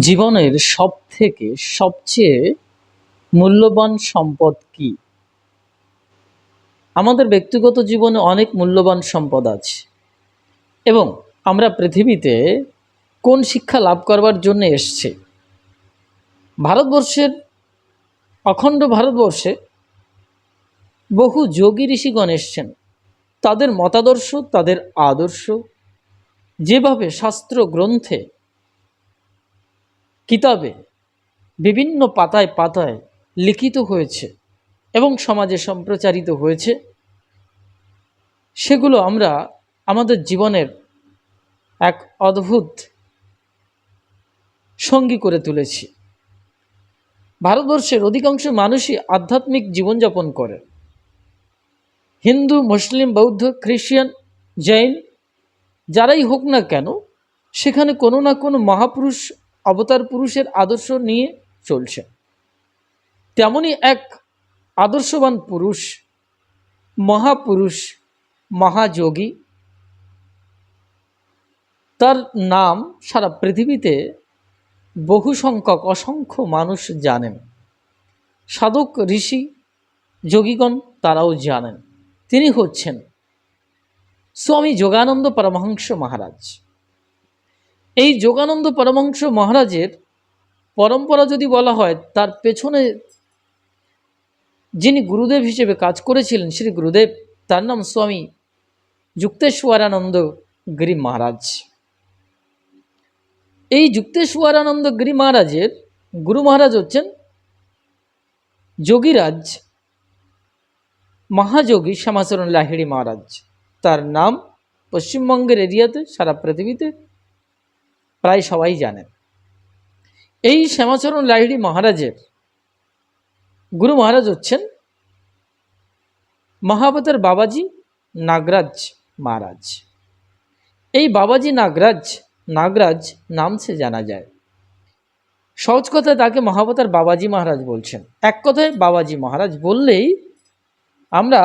জীবনের সব থেকে সবচেয়ে মূল্যবান সম্পদ কি? আমাদের ব্যক্তিগত জীবনে অনেক মূল্যবান সম্পদ আছে। এবং আমরা পৃথিবীতে কোন শিক্ষা লাভ করবার জন্য এসছে? ভারতবর্ষের, অখণ্ড ভারতবর্ষে বহু যোগী ঋষিগণ এসছেন। তাদের মতাদর্শ, তাদের আদর্শ, যেভাবে শাস্ত্র গ্রন্থে কিতাবে বিভিন্ন পাতায় পাতায় লিখিত হয়েছে এবং সমাজে সম্প্রচারিত হয়েছে। সেগুলো আমরা আমাদের জীবনের এক অদ্ভুত সঙ্গী করে তুলেছি। ভারতবর্ষের অধিকাংশ মানুষই আধ্যাত্মিক জীবনযাপন করে। হিন্দু, মুসলিম, বৌদ্ধ, খ্রিস্টান, জৈন যারাই হোক না কেন, সেখানে কোনো না কোনো মহাপুরুষ অবতার পুরুষের আদর্শ নিয়ে চলছে। তেমনই এক আদর্শবান পুরুষ, মহাপুরুষ, মহাযোগী, তার নাম সারা পৃথিবীতে বহু সংখ্যক অসংখ্য মানুষ জানেন। সাধক, ঋষি, যোগীগণ তারাও জানেন। তিনি হচ্ছেন স্বামী যোগানন্দ পরমহংস মহারাজ। এই যোগানন্দ পরমহংস মহারাজের পরম্পরা যদি বলা হয়, তার পেছনে যিনি গুরুদেব হিসেবে কাজ করেছিলেন, শ্রী গুরুদেব, তার নাম স্বামী যুক্তেশ্বরানন্দ গিরি মহারাজ। এই যুক্তেশ্বরানন্দ গিরি মহারাজের গুরু মহারাজ হচ্ছেন যোগীরাজ, মহাযোগী শ্যামাচরণ লাহিড়ি মহারাজ। তার নাম পশ্চিমবঙ্গের এরিয়াতে, সারা পৃথিবীতে প্রায় সবাই জানেন। এই শ্যামাচরণ লাহিড়ি মহারাজের গুরু মহারাজ হচ্ছেন মহাবতের বাবাজি নাগরাজ মহারাজ। এই বাবাজি নাগরাজ নাগরাজ নাম সে জানা যায়। সহজ কথায় তাকে মহাবতার বাবাজি মহারাজ বলছেন। এক কথায় বাবাজি মহারাজ বললেই আমরা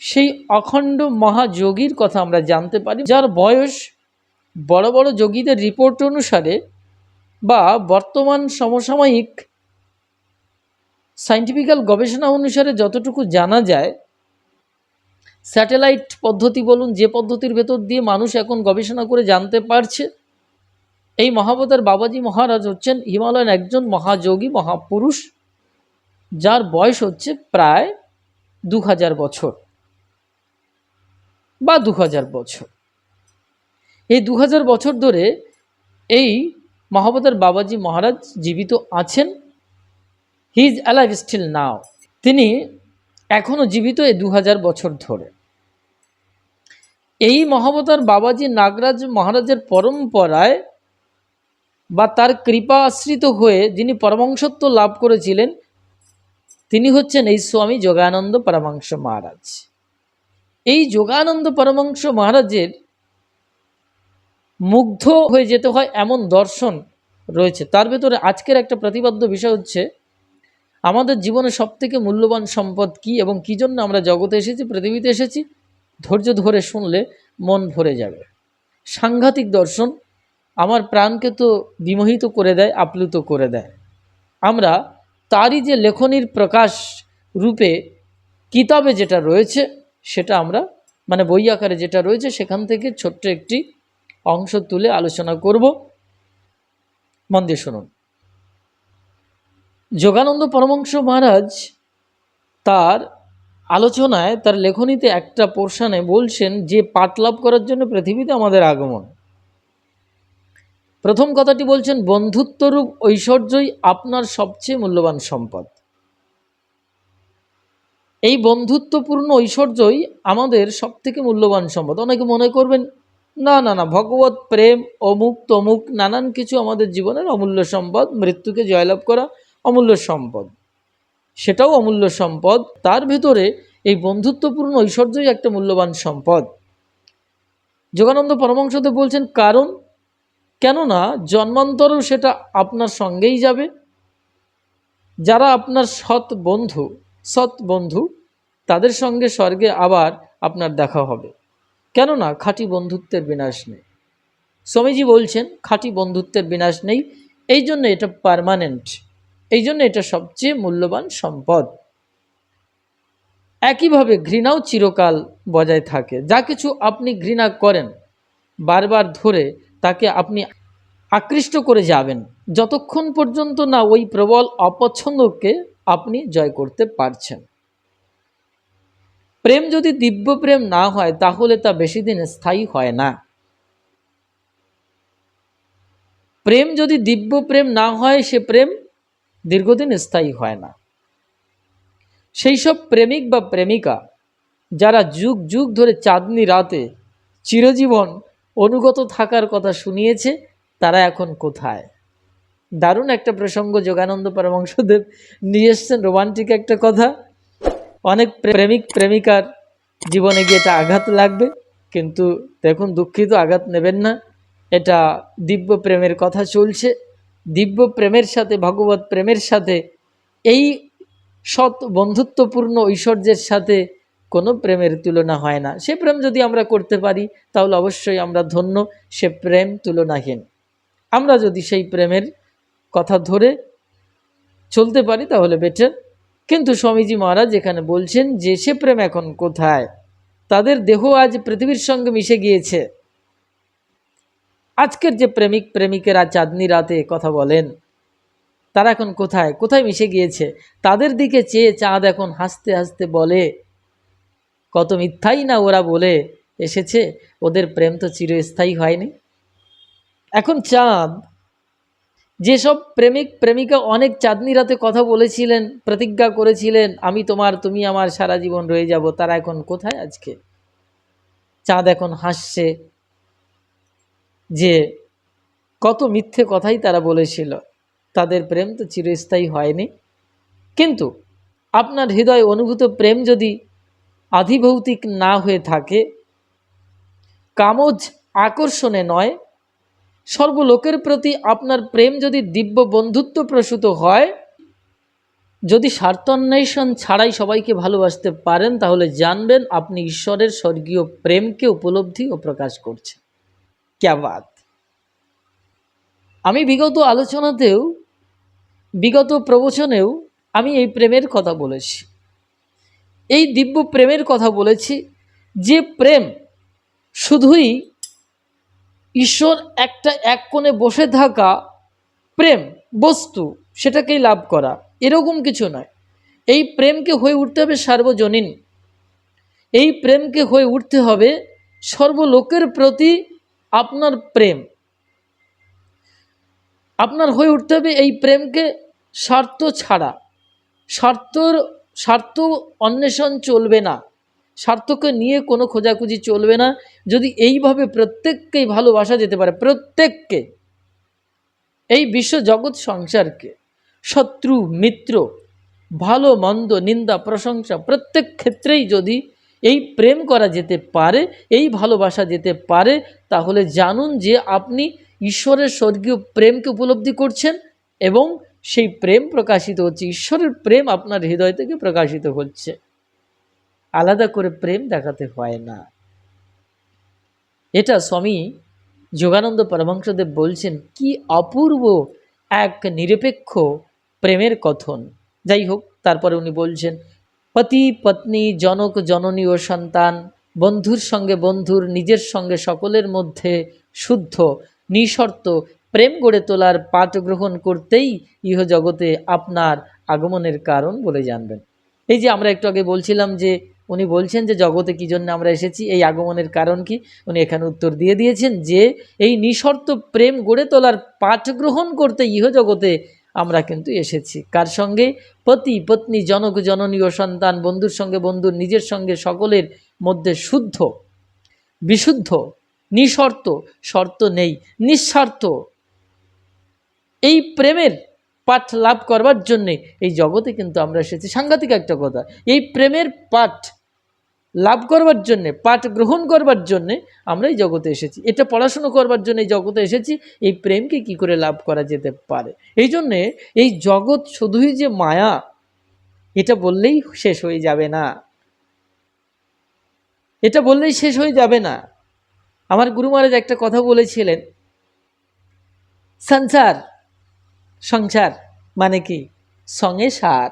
সেই অখণ্ড মহাযোগীর কথা আমরা জানতে পারি, যার বয়স বড় বড় যোগীদের রিপোর্ট অনুসারে বা বর্তমান সমসাময়িক সাইন্টিফিক্যাল গবেষণা অনুসারে যতটুকু জানা যায় স্যাটেলাইট পদ্ধতি বলুন, যে পদ্ধতির ভেতর দিয়ে মানুষ এখন গবেষণা করে জানতে পারছে, এই মহাবতার বাবাজি মহারাজ হচ্ছেন হিমালয়ের একজন মহাযোগী, মহাপুরুষ, যার বয়স হচ্ছে প্রায় দু হাজার বছর বা দু হাজার বছর। এই দু হাজার বছর ধরে এই মহাবতার বাবাজি মহারাজ জীবিত আছেন। He is alive still now তিনি এখনও জীবিত এই দু হাজার বছর ধরে। এই মহাবতার বাবাজি নাগরাজ মহারাজের পরম্পরায় বা তার কৃপা আশ্রিত হয়ে যিনি পরমাংসত্ব লাভ করেছিলেন, তিনি হচ্ছেন এই স্বামী যোগানন্দ পরমাংশ মহারাজ। এই যোগানন্দ পরমাংশ মহারাজের মুগ্ধ হয়ে যেতে হয় এমন দর্শন রয়েছে। তার ভেতরে আজকের একটা প্রতিপাদ্য বিষয় হচ্ছে, আমাদের জীবনে সবথেকে মূল্যবান সম্পদ কি এবং কী জন্য আমরা জগতে এসেছি, পৃথিবীতে এসেছি? ধৈর্য ধরে শুনলে মন ভরে যাবে। সাংঘাতিক দর্শন আমার প্রাণকে তো বিমোহিত করে দেয়, আপ্লুত করে দেয়। আমরা তারই যে লেখনির প্রকাশ রূপে কিতাবে যেটা রয়েছে, সেটা আমরা মানে বই আকারে যেটা রয়েছে, সেখান থেকে ছোট্ট একটি অংশ তুলে আলোচনা করব। মন দিয়ে শুনুন। যোগানন্দ পরমংশ মহারাজ তার আলোচনায়, তার লেখনীতে একটা পোর্শানে বলছেন যে, পাঠ লাভ করার জন্য পৃথিবীতে আমাদের আগমন। প্রথম কথাটি বলছেন, বন্ধুত্বরূপ ঐশ্বর্যই আপনার সবচেয়ে মূল্যবান সম্পদ। এই বন্ধুত্বপূর্ণ ঐশ্বর্যই আমাদের সবথেকে মূল্যবান সম্পদ। অনেকে মনে করবেন না না না ভগবত প্রেম, অমুক, তমুক, নানান কিছু আমাদের জীবনের অমূল্য সম্পদ, মৃত্যুকে জয়লাভ করা অমূল্য সম্পদ। সেটাও অমূল্য সম্পদ, তার ভিতরে এই বন্ধুত্বপূর্ণ ঐশ্বর্যই একটা মূল্যবান সম্পদ। যোগানন্দ পরমাংশতে বলছেন, কারণ কেননা জন্মান্তরও সেটা আপনার সঙ্গেই যাবে। যারা আপনার সৎ বন্ধু সৎ বন্ধু, তাদের সঙ্গে স্বর্গে আবার আপনার দেখা হবে। কেননা খাঁটি বন্ধুত্বের বিনাশ নেই। স্বামীজি বলছেন, খাঁটি বন্ধুত্বের বিনাশ নেই, এই জন্য এটা পারমানেন্ট এই জন্য এটা সবচেয়ে মূল্যবান সম্পদ। একইভাবে ঘৃণাও চিরকাল বজায় থাকে। যা কিছু আপনি ঘৃণা করেন, বারবার ধরে তাকে আপনি আকৃষ্ট করে যাবেন। যতক্ষণ পর্যন্ত না ওই প্রবল অপছন্দকে আপনি জয় করতে পারছেন। প্রেম যদি দিব্য প্রেম না হয়, তাহলে তা বেশি দিন স্থায়ী হয় না। প্রেম যদি দিব্য প্রেম না হয়, সে প্রেম দীর্ঘদিন স্থায়ী হয় না। সেই সব প্রেমিক বা প্রেমিকা যারা যুগ যুগ ধরে চাঁদনি রাতে চিরজীবন অনুগত থাকার কথা শুনিয়েছে, তারা এখন কোথায়? দারুণ একটা প্রসঙ্গ যোগানন্দ পরমংশদেব নিয়ে এসছেন, রোমান্টিক একটা কথা। অনেক প্রেমিক, প্রেমিকার জীবনে গিয়ে এটা আঘাত লাগবে, কিন্তু দেখুন দুঃখিত, আঘাত নেবেন না। এটা দিব্য প্রেমের কথা চলছে। দিব্য প্রেমের সাথে, ভগবত প্রেমের সাথে, এই সৎ বন্ধুত্বপূর্ণ ঐশ্বর্যের সাথে কোনো প্রেমের তুলনা হয় না। সে প্রেম যদি আমরা করতে পারি, তাহলে অবশ্যই আমরা ধন্য, সে প্রেম তুলনাহীন। আমরা যদি সেই প্রেমের কথা ধরে চলতে পারি, তাহলে বেটার কিন্তু স্বামীজি মহারাজ এখানে বলছেন যে সে প্রেম এখন কোথায়? তাদের দেহ আজ পৃথিবীর সঙ্গে মিশে গিয়েছে। আজকের যে প্রেমিক প্রেমিকেরা চাঁদনি রাতে কথা বলেন, তারা এখন কোথায়? কোথায় মিশে গিয়েছে? তাদের দিকে চেয়ে চাঁদ এখন হাসতে হাসতে বলে, কত মিথ্যাই না ওরা বলে এসেছে, ওদের প্রেম তো চিরস্থায়ী হয়নি। এখন চাঁদ যেসব প্রেমিক, প্রেমিকা অনেক চাঁদনি রাতে কথা বলেছিলেন, প্রতিজ্ঞা করেছিলেন, আমি তোমার, তুমি আমার সারা জীবন রয়ে যাব, তারা এখন কোথায় আজকে? চাঁদ এখন হাসছে যে কত মিথ্যে কথাই তারা বলেছিল। তাদের প্রেম তো চিরস্থায়ী হয়নি। কিন্তু আপনার হৃদয় অনুভূত প্রেম যদি আধিভৌতিক না হয়ে থাকে, কামজ আকর্ষণে নয় সর্বলোকের প্রতি আপনার প্রেম যদি দিব্য বন্ধুত্ব প্রসূত হয়, যদি স্বার্থন্বেষণ ছাড়াই সবাইকে ভালোবাসতে পারেন, তাহলে জানবেন আপনি ঈশ্বরের স্বর্গীয় প্রেমকে উপলব্ধি ও প্রকাশ করছেন। ক্যাবাদ আমি বিগত আলোচনাতেও, বিগত প্রবচনেও আমি এই প্রেমের কথা বলেছি। এই দিব্য প্রেমের কথা বলেছি যে প্রেম শুধুই ঈশ্বর একটা এক কোণে বসে থাকা প্রেম, বস্তু, সেটাকেই লাভ করা। এরকম কিছু নয়। এই প্রেমকে হয়ে উঠতে হবে সার্বজনীন। এই প্রেমকে হয়ে উঠতে হবে সর্বলোকের প্রতি আপনার প্রেম। আপনার হয়ে উঠতে হবে এই প্রেমকে স্বার্থ ছাড়া। স্বার্থর, স্বার্থ অন্বেষণ চলবে না। স্বার্থকে নিয়ে কোনো খোঁজাখুঁজি চলবে না। যদি এইভাবে প্রত্যেককেই ভালোবাসা যেতে পারে, প্রত্যেককে, এই বিশ্ব জগৎ সংসারকে, শত্রু, মিত্র, ভালো, মন্দ, নিন্দা, প্রশংসা, প্রত্যেক ক্ষেত্রেই যদি এই প্রেম করা যেতে পারে, এই ভালোবাসা যেতে পারে, তাহলে জানুন যে আপনি ঈশ্বরের স্বর্গীয় প্রেমকে উপলব্ধি করছেন এবং সেই প্রেম প্রকাশিত হচ্ছে। ঈশ্বরের প্রেম আপনার হৃদয় থেকে প্রকাশিত হচ্ছে। আলাদা করে প্রেম দেখাতে হয় না। এটা স্বামী যোগানন্দ পরমংসদেব বলছেন, কি অপূর্ব এক নিরপেক্ষ প্রেমের কথন। যাই হোক, তারপরে উনি বলছেন, পতি, পত্নী, জনক, জননী ও সন্তান, বন্ধুর সঙ্গে বন্ধুর, নিজের সঙ্গে সকলের মধ্যে শুদ্ধ, নিঃশর্ত, প্রেম গড়ে তোলার পাঠ গ্রহণ করতেই ইহ জগতে আপনার আগমনের কারণ বলে জানবেন। এই যে আমরা একটু আগে বলছিলাম যে উনি বলছেন যে, জগতে কী জন্য আমরা এসেছি? এই আগমনের কারণ কি? উনি এখানে উত্তর দিয়ে দিয়েছেন যে, এই নিঃশর্ত প্রেম গড়ে তোলার পাঠ গ্রহণ করতে ইহ জগতে আমরা কিন্তু এসেছি। কার সঙ্গে? পতি, পত্নী, জনক, জননী ও সন্তান, বন্ধুর সঙ্গে বন্ধুর নিজের সঙ্গে সকলের মধ্যে শুদ্ধ, বিশুদ্ধ, নিঃশর্ত, শর্ত নেই, নিঃস্বার্থ। এই প্রেমের পাঠ লাভ করবার জন্যে এই জগতে কিন্তু আমরা এসেছি। সাংঘাতিক একটা কথা। এই প্রেমের পাঠ লাভ করবার জন্যে, পাঠ গ্রহণ করবার জন্যে আমরা এই জগতে এসেছি। এটা পড়াশুনো করবার জন্য এই জগতে এসেছি, এই প্রেমকে কি করে লাভ করা যেতে পারে? এই জন্যে এই জগৎ শুধুই যে মায়া, এটা বললেই শেষ হয়ে যাবে না। এটা বললেই শেষ হয়ে যাবে না। আমার গুরু মহারাজ একটা কথা বলেছিলেন, সংসার সংসার মানে কি? সঙ্গে সার।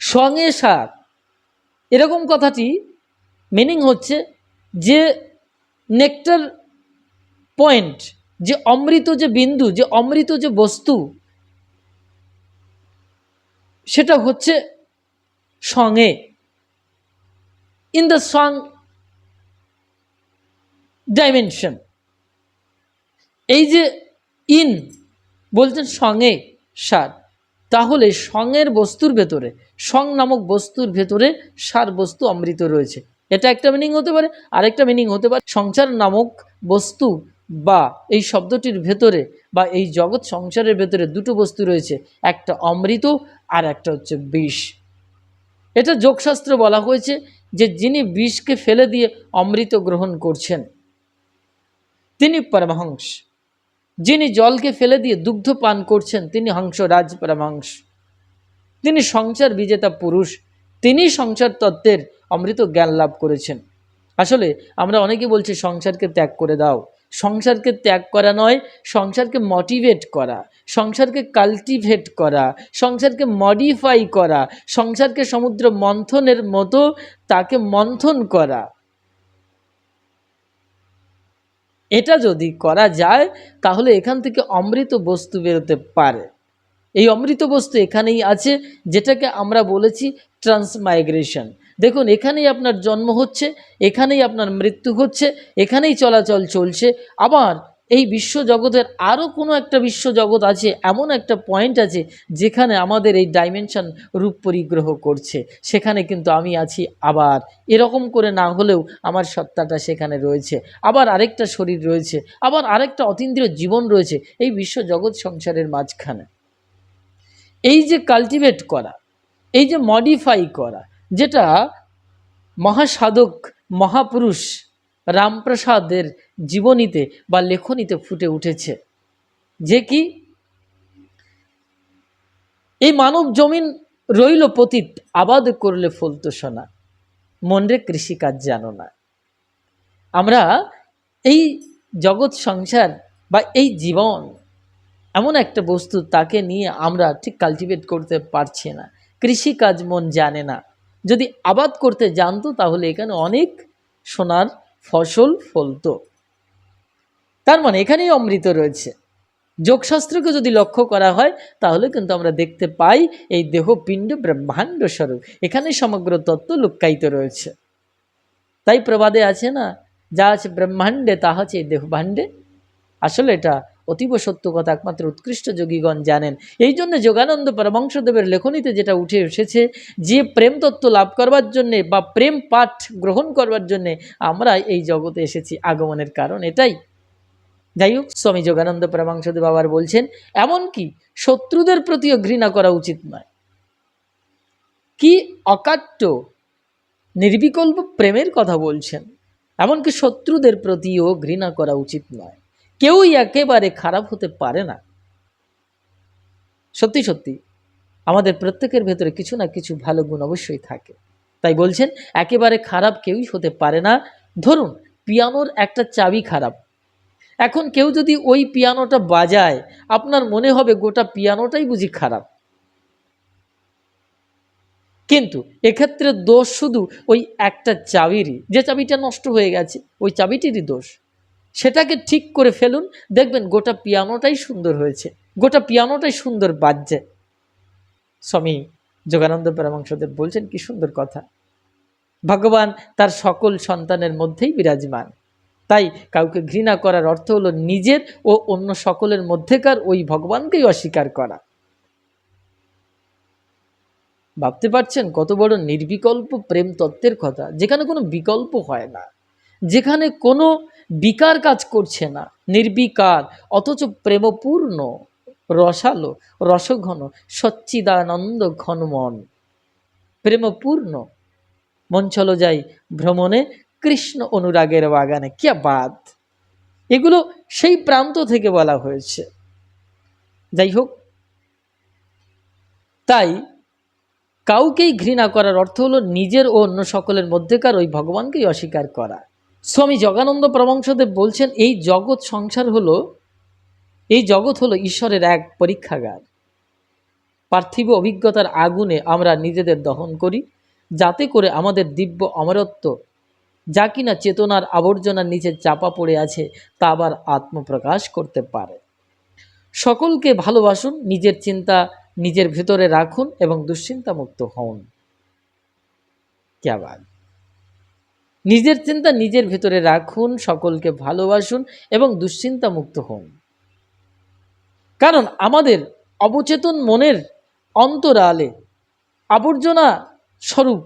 সঙ্গে সার এরকম কথাটি মিনিং হচ্ছে যে নেকটার পয়েন্ট যে অমৃত যে বিন্দু, যে অমৃত যে বস্তু, সেটা হচ্ছে সঙ্গে। ইন দ্য সং ডাইমেনশন এই যে ইন বলছেন সঙ্গে সার। তাহলে সঙ্গের বস্তুর ভেতরে, সং নামক বস্তুর ভেতরে সার বস্তু অমৃত রয়েছে। এটা একটা মিনিং হতে পারে, আরেকটা মিনিং হতে পারে, সংসার নামক বস্তু বা এই শব্দটির ভেতরে বা এই জগৎ সংসারের ভেতরে দুটো বস্তু রয়েছে, একটা অমৃত আর একটা হচ্ছে বিষ। এটা যোগশাস্ত্র বলা হয়েছে যে যিনি বিষকে ফেলে দিয়ে অমৃত গ্রহণ করছেন, তিনি পরমহংস। যিনি জলকে ফেলে দিয়ে দুগ্ধ পান করছেন, তিনি হংসরাজ পরমহংস। তিনি সংসার বিজেতা পুরুষ, তিনি সংসার তত্ত্বের অমৃত জ্ঞান লাভ করেছেন। আসলে আমরা অনেকে বলছি, সংসারকে ত্যাগ করে দাও। সংসারকে ত্যাগ করা নয়, সংসারকে মোটিভেট করা। সংসারকে কাল্টিভেট করা। সংসারকে মডিফাই করা। সংসারকে সমুদ্র মন্থনের মতো তাকে মন্থন করা। এটা যদি করা যায়, তাহলে এখান থেকে অমৃত বস্তু বেরোতে পারে। এই অমৃত বস্তু এখানেই আছে, যেটাকে আমরা বলেছি ট্রান্সমাইগ্রেশন দেখুন, এখানেই আপনার জন্ম হচ্ছে, এখানেই আপনার মৃত্যু হচ্ছে এখানেই চলাচল চলছে, আবার এই বিশ্বজগতের আরও কোনো একটা বিশ্বজগৎ আছে, এমন একটা পয়েন্ট আছে যেখানে আমাদের এই ডাইমেনশন রূপ পরিগ্রহ করছে। সেখানে কিন্তু আমি আছি আবার। এরকম করে না হলেও আমার সত্তাটা সেখানে রয়েছে। আবার আরেকটা শরীর রয়েছে, আবার আরেকটা অতীন্দ্রিয় জীবন রয়েছে এই বিশ্বজগৎ সংসারের মাঝখানে। এই যে কাল্টিভেট করা, এই যে মডিফাই করা, যেটা মহাসাধক, মহাপুরুষ রামপ্রসাদের জীবনীতে বা লেখনীতে ফুটে উঠেছে। যে কি? এই মানব জমিন রইল পতিত, আবাদ করলে ফলতো সোনা। মনরে কৃষিকাজ জানো না। আমরা এই জগৎ সংসার বা এই জীবন এমন একটা বস্তু তাকে নিয়ে আমরা ঠিক কালটিভেট করতে পারছি না। কৃষিকাজ মন জানে না। যদি আবাদ করতে জানতো তাহলে এখানে অনেক সোনার ফসল ফলত। তার মানে এখানেই অমৃত রয়েছে। যোগশাস্ত্রকে যদি লক্ষ্য করা হয়, তাহলে কিন্তু আমরা দেখতে পাই এই দেহপিণ্ড ব্রহ্মাণ্ড স্বরূপ। এখানে সমগ্র তত্ত্ব লুক্কায়িত রয়েছে। তাই প্রবাদে আছে না, যা আছে ব্রহ্মাণ্ডে, তা আছে এই দেহভাণ্ডে। আসলে এটা অতীব সত্য কথা একমাত্র উৎকৃষ্ট যোগীগণ জানেন। এই জন্য যোগানন্দ পরমংশদেবের লেখনীতে যেটা উঠে এসেছে, যে প্রেম তত্ত্ব লাভ করবার জন্যে বা প্রেম পাঠ গ্রহণ করবার জন্যে আমরা এই জগতে এসেছি আগমনের কারণ এটাই। যাই হোক, স্বামী যোগানন্দ পরমাংশদেব আবার বলছেন, এমনকি শত্রুদের প্রতিও ঘৃণা করা উচিত নয়। কি অকাট্য, নির্বিকল্প প্রেমের কথা বলছেন। এমনকি শত্রুদের প্রতিও ঘৃণা করা উচিত নয়। কেউই একেবারে খারাপ হতে পারে না। সত্যি সত্যি, আমাদের প্রত্যেকের ভেতরে কিছু না কিছু ভালো গুণ অবশ্যই থাকে। তাই বলছেন, একেবারে খারাপ কেউই হতে পারে না। ধরুন, পিয়ানোর একটা চাবি খারাপ। এখন কেউ যদি ওই পিয়ানোটা বাজায়, আপনার মনে হবে গোটা পিয়ানোটাই বুঝি খারাপ। কিন্তু এক্ষেত্রে দোষ শুধু ওই একটা চাবিরই, যে চাবিটা নষ্ট হয়ে গেছে, ওই চাবিটিরই দোষ। সেটাকে ঠিক করে ফেলুন। দেখবেন গোটা পিয়ানোটাই সুন্দর হয়েছে। গোটা পিয়ানোটাই সুন্দর বাজছে। স্বামী যোগানন্দ পরমাংশদেব বলছেন, কি সুন্দর কথা। ভগবান তার সকল সন্তানের মধ্যেই বিরাজমান। তাই কাউকে ঘৃণা করার অর্থ হলো নিজের ও অন্য সকলের মধ্যেকার ওই ভগবানকেই অস্বীকার করা। ভাবতে পারছেন কত বড় নির্বিকল্প প্রেম তত্ত্বের কথা। যেখানে কোনো বিকল্প হয় না। যেখানে কোনো বিকার কাজ করছে না, নির্বিকার, অথচ প্রেমপূর্ণ, রসালো, রসঘন, সচ্চিদানন্দ ঘন মন প্রেমপূর্ণ। মন চলো যাই ভ্রমণে, কৃষ্ণ অনুরাগের বাগানে। কি বাদ এগুলো সেই প্রান্ত থেকে বলা হয়েছে। যাই হোক, তাই কাউকেই ঘৃণা করার অর্থ হলো নিজের ও অন্য সকলের মধ্যেকার ওই ভগবানকেই অস্বীকার করা। স্বামী জগানন্দ প্রবংশদেব বলছেন, এই জগৎ সংসার হলো, এই জগৎ হলো ঈশ্বরের এক পরীক্ষাগার। পার্থিব অভিজ্ঞতার আগুনে আমরা নিজেদের দহন করি, যাতে করে আমাদের দিব্য অমরত্ব, যা কিনা চেতনার আবর্জনার নিচে চাপা পড়ে আছে, তা আবার আত্মপ্রকাশ করতে পারে। সকলকে ভালোবাসুন, নিজের চিন্তা নিজের ভেতরে রাখুন এবং দুশ্চিন্তা মুক্ত হন ক্যাবাল নিজের চিন্তা নিজের ভেতরে রাখুন, সকলকে ভালোবাসুন এবং দুশ্চিন্তা মুক্ত হন। কারণ আমাদের অবচেতন মনের অন্তরালে আবর্জনা স্বরূপ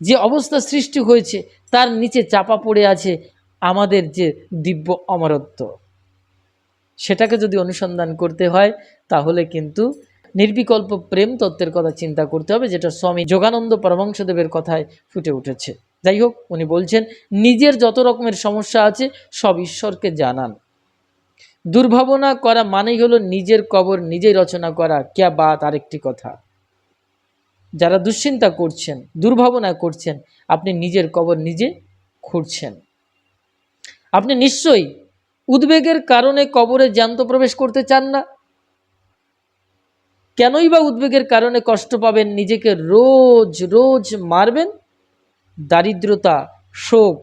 যে অবস্থা সৃষ্টি হয়েছে, তার নিচে চাপা পড়ে আছে আমাদের যে দিব্য অমরত্ব। সেটাকে যদি অনুসন্ধান করতে হয়, তাহলে কিন্তু নির্বিকল্প প্রেম তত্ত্বের কথা চিন্তা করতে হবে, যেটা স্বামী যোগানন্দ পরমংশদেবের কথায় ফুটে উঠেছে। যাই হোক, উনি বলছেন, নিজের যত রকমের সমস্যা আছে, সব ঈশ্বরকে জানান। দুর্ভাবনা করা মানেই হলো নিজের কবর নিজেই রচনা করা, ক্যা বাত আরেকটি কথা। যারা দুশ্চিন্তা করছেন, দুর্ভাবনা করছেন, আপনি নিজের কবর নিজে খুঁড়ছেন। আপনি নিশ্চয়ই উদ্বেগের কারণে কবরে জ্যান্ত প্রবেশ করতে চান না? কেনই বা উদ্বেগের কারণে কষ্ট পাবেন, নিজেকে রোজ রোজ মারবেন? দারিদ্রতা, শোক,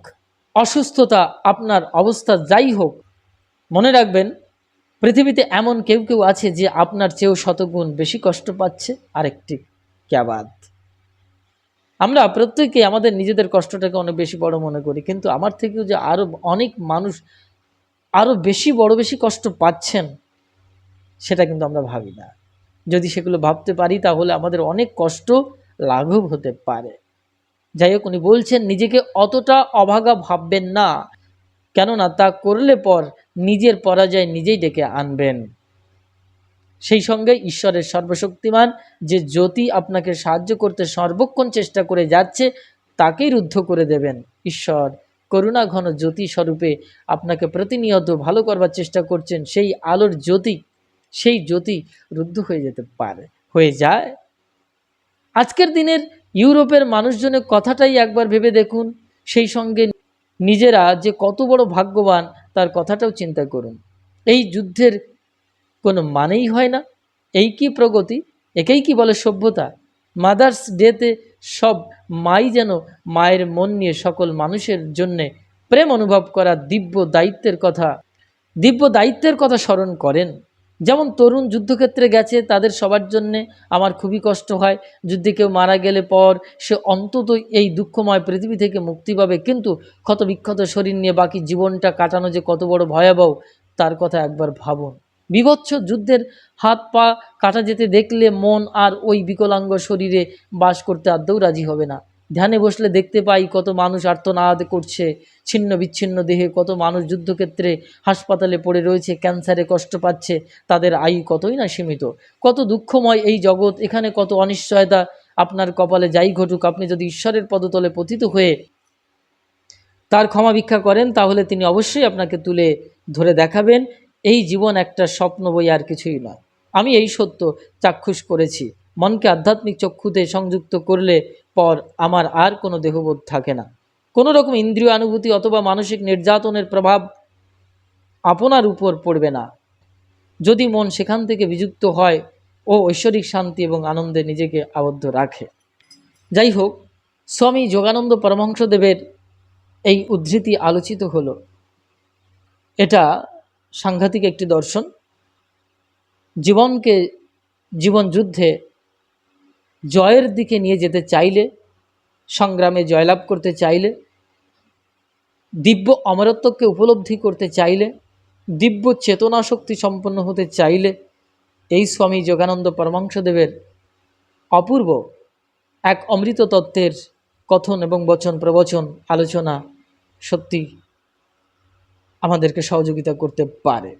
অসুস্থতা, আপনার অবস্থা যাই হোক, মনে রাখবেন, পৃথিবীতে এমন কেউ কেউ আছে যে আপনার চেয়েও শতগুণ বেশি কষ্ট পাচ্ছে, আরেকটি ক্যাবাদ। আমরা প্রত্যেকে আমাদের নিজেদের কষ্টটাকে অনেক বেশি বড় মনে করি, কিন্তু আমার থেকেও যে আরও অনেক মানুষ আরও বেশি বড় বেশি কষ্ট পাচ্ছেন, সেটা কিন্তু আমরা ভাবি না। যদি সেগুলো ভাবতে পারি, তাহলে আমাদের অনেক কষ্ট লাঘব হতে পারে। যাই হোক, উনি বলছেন, নিজেকে অতটা অভাগা ভাববেন না, কেননা তা করলে পর নিজের পরাজয় নিজেই ডেকে আনবেন। সেই সঙ্গে ঈশ্বরের সর্বশক্তিমান যে জ্যোতি আপনাকে সাহায্য করতে সর্বক্ষণ চেষ্টা করে যাচ্ছে, তাকেই রুদ্ধ করে দেবেন। ঈশ্বর করুণা ঘন জ্যোতি স্বরূপে আপনাকে প্রতিনিয়ত ভালো করবার চেষ্টা করছেন, সেই আলোর জ্যোতি, সেই জ্যোতি রুদ্ধ হয়ে যেতে পারে, হয়ে যায়। আজকের দিনের ইউরোপের মানুষজনের কথাটাই একবার ভেবে দেখুন, সেই সঙ্গে নিজেরা যে কত বড় ভাগ্যবান, তার কথাটাও চিন্তা করুন। এই যুদ্ধের কোনো মানেই হয় না। এই কি প্রগতি? একেই কি বলে সভ্যতা? মাদার্স ডেতে সব মাই যেন মায়ের মন নিয়ে সকল মানুষের জন্যে প্রেম অনুভব করা দিব্য দায়িত্বের কথা, দিব্য দায়িত্বের কথা স্মরণ করেন। যেমন তরুণ যুদ্ধক্ষেত্রে গেছে, তাদের সবার জন্যে আমার খুবই কষ্ট হয়। যুদ্ধে কেউ মারা গেলে পর সে অন্তত এই দুঃখময় পৃথিবী থেকে মুক্তি পাবে। কিন্তু ক্ষত বিক্ষত শরীর নিয়ে বাকি জীবনটা কাটানো যে কত বড় ভয়াবহ, তার কথা একবার ভাবুন। বিভৎস যুদ্ধের হাত পা কাটা যেতে দেখলে মন আর ওই বিকলাঙ্গ শরীরে বাস করতে আদৌ রাজি হবে না। ধ্যানে বসলে দেখতে পাই কত মানুষ আর্তনাদ করছে, ছিন্ন বিচ্ছিন্ন দেহে কত মানুষ যুদ্ধক্ষেত্রে হাসপাতালে পড়ে রয়েছে, ক্যান্সারে কষ্ট পাচ্ছে, তাদের আয়ু কতই না সীমিত। কত দুঃখময় এই জগৎ, এখানে কত অনিশ্চয়তা আপনার কপালে যাই ঘটুক, আপনি যদি ঈশ্বরের পদতলে পতিত হয়ে তার ক্ষমা ভিক্ষা করেন, তাহলে তিনি অবশ্যই আপনাকে তুলে ধরে দেখাবেন। এই জীবন একটা স্বপ্ন বই আর কিছুই নয়। আমি এই সত্য চাক্ষুষ করেছি। মনকে আধ্যাত্মিক চক্ষুতে সংযুক্ত করলে পর আমার আর কোনো দেহবোধ থাকে না। কোনো রকম ইন্দ্রিয় অনুভূতি অথবা মানসিক নির্যাতনের প্রভাব আপনার উপর পড়বে না। যদি মন সেখান থেকে বিযুক্ত হয় ও ঐশ্বরিক শান্তি এবং আনন্দে নিজেকে আবদ্ধ রাখে। যাই হোক, স্বামী যোগানন্দ পরমহংসদেবের এই উদ্ধৃতি আলোচিত হল। এটা সাংঘাতিক একটি দর্শন। জীবনকে জীবন যুদ্ধে জয়ের দিকে নিয়ে যেতে চাইলে, সংগ্রামে জয়লাভ করতে চাইলে, দিব্য অমরত্বকে উপলব্ধি করতে চাইলে, দিব্য চেতনা শক্তি সম্পন্ন হতে চাইলে, এই স্বামী যোগানন্দ পরমাংশদেবের অপূর্ব এক অমৃত তত্ত্বের কথন এবং বচন প্রবচন আলোচনা সত্যি আমাদেরকে সহযোগিতা করতে পারে।